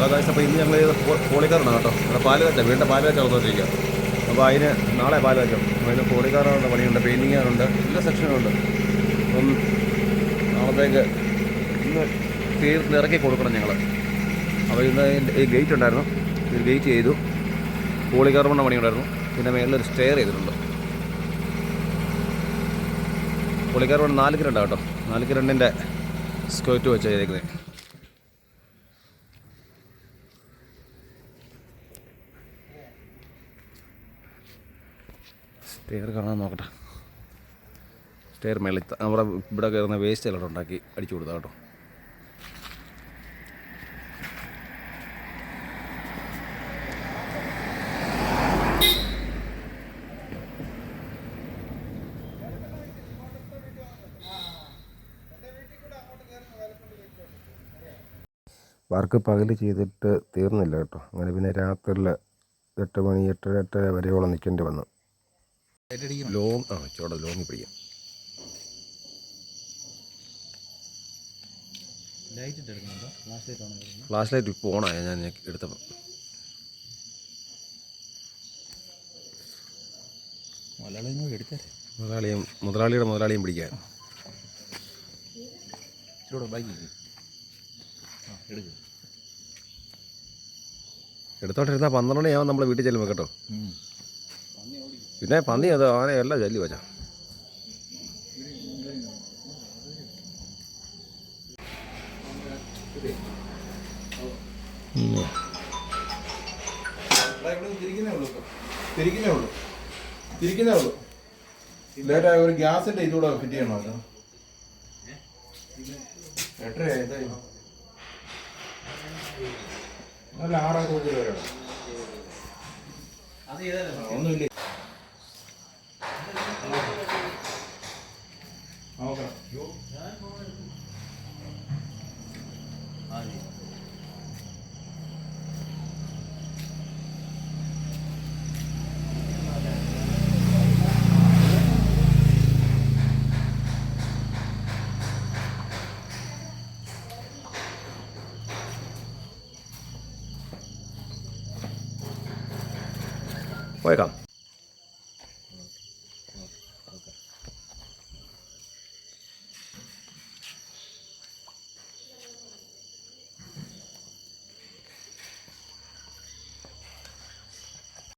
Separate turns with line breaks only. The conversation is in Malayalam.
ഹലോ ഗായ്സ് അപ്പോൾ ഇന്ന് ഞങ്ങൾ പോളിക്കാറാണ് കേട്ടോ. ഇവിടെ പാൽ വെച്ചാൽ വീണ്ടും പാൽ വെച്ചാൽ വന്നുകൊണ്ടിരിക്കുക അപ്പോൾ അതിന് നാളെ പാൽ അപ്പോൾ അതിന് പോളിക്കാറുണ്ട് പണിയുണ്ട് പെയിന്റിങ് ഉണ്ട് എല്ലാ സെക്ഷനും ഉണ്ട്. അപ്പം നാളത്തേക്ക് ഇന്ന് തീർത്ത് ഇറക്കി കൊടുക്കണം ഞങ്ങൾ അപ്പോൾ ഇന്ന് ഈ ഗേറ്റ് ഉണ്ടായിരുന്നു. ഇത് ഗേറ്റ് ചെയ്തു. പോളികാർബണിന്റെ പണിയുണ്ടായിരുന്നു. പിന്നെ ഒരു സ്റ്റെയർ ചെയ്തിട്ടുണ്ട്. പുള്ളിക്കാരോട് നാല് കിരണ്ടാണ് കേട്ടോ. നാല് കിരണ്ടിന്റെ സ്ക്വയറ്റ് വെച്ച് ചെയ്തേക്കുന്നത് സ്റ്റെയർ കാണാൻ നോക്കട്ടെ. സ്റ്റെയർ മേളിൽ നമ്മുടെ ഇവിടെ കയറുന്ന വേസ്റ്റ് എല്ലാം ഉണ്ടാക്കി അടിച്ചു കൊടുത്താൽ കേട്ടോ.
വർക്ക് പകൽ ചെയ്തിട്ട് തീർന്നില്ല കേട്ടോ. അങ്ങനെ പിന്നെ രാത്രിയിൽ എട്ട് മണി എട്ടര എട്ടര വരെയോളം നിൽക്കേണ്ടി വന്നു.
ലോങ് ആ ചോട ലോങ്ങി പിടിക്കാം. ഫ്ലാഷ് ലൈറ്റ് ഇപ്പോൾ ഓണായ ഞാൻ എടുത്തപ്പോൾ മുതലാളിയും മുതലാളിയുടെ മുതലാളിയും പിടിക്കാൻ. എടുത്തോണ്ടിരുന്നാൽ പന്ത്രണ്ട് മണിയാവും നമ്മൾ വീട്ടിൽ ചെല്ലുമ്പോൾ കേട്ടോ. പിന്നെ പന്നി അത് ആനയല്ല ജല്ലി വെച്ചാ
തിരിക്കുന്നേ ഉള്ളൂ. തിരിക്കുന്നേ ഉള്ളൂ ലേറ്റായ ഒരു ഗ്യാസിന്റെ ഇതുകൂടെ ഫിറ്റ് ചെയ്യണോ അത് എട്ടരയായി ഇതായി. നല്ല ആറാറ് മണി വരെ ഒന്നുമില്ല 我
也干了